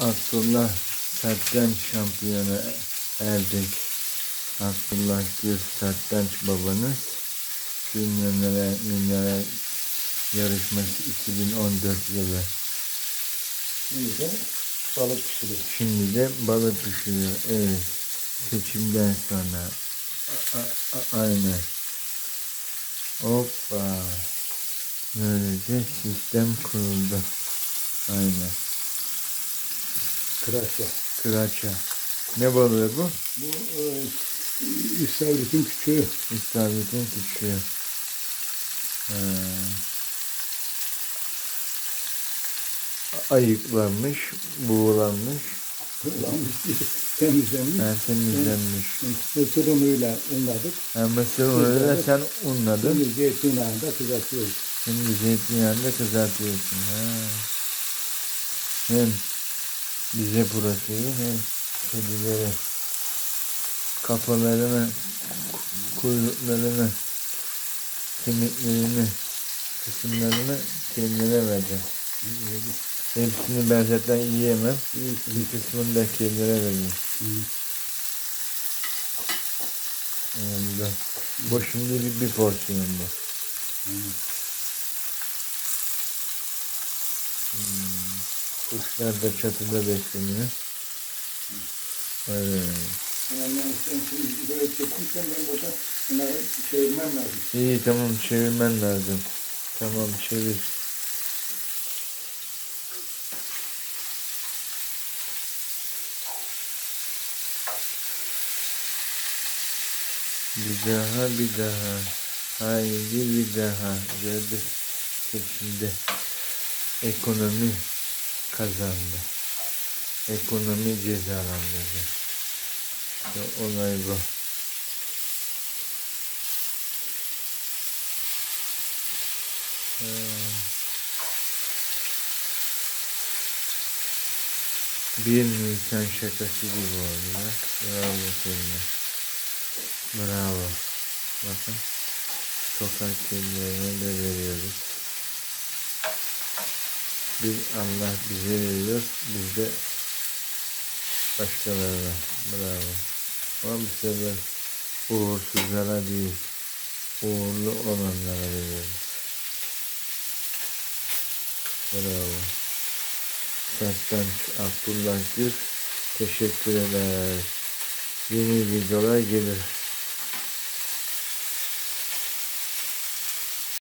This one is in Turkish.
Abdullah Satranç şampiyonu erdik. Abdullah Gür Satranç babanız. Milyoner, milyoner yarışması 2014 yılı. Şimdi de balık pişiriyor. Şimdi de balık pişiriyor. Evet. Seçimden sonra. A- aynen. Hoppa. Böylece sistem kuruldu. Aynen. Kıraçya. Kıraça. Ne balığı bu? Bu e, İstavrit'in küçüğü. İstavritin küçüğü. Ha. Ayıklanmış, buğulanmış, değil. Temizlenmiş. ha, temizlenmiş. Mısır unuyla unladık. Ha, mısır unuyla sen unladın. Şimdi zeytinyağında kızartıyoruz. Şimdi zeytinyağında kızartıyorsun. Ha. Hem bize protein hem kedilere kafalarını, ku- kuyruklarını, kemiklerini, kısımlarını kendine vereceğim. Hepsini ben zaten yiyemem. Bir kısmını da kedilere vereyim. Yani bu şimdi bir, bir porsiyon bu. Hmm. Kuşlar da çatıda besleniyor. Evet. Şimdi. İyi tamam çevirmen lazım. Tamam çevir. Bir daha bir daha. Haydi bir daha. Gördük. Seçimde ekonomi kazandı. Ekonomi cezalandırdı. İşte olay bu. Bir Nisan şakası gibi oldu ya. Bravo seninle. Bravo. Bakın. Sokak kedilerine de veriyoruz. Biz Allah bize veriyor. Biz de başkalarına. Bravo. Ama bu sefer uğursuzlara değil. Uğurlu olanlara veriyoruz. Bravo. Satranç Abdullah Gür teşekkür eder. Yeni videolar gelir.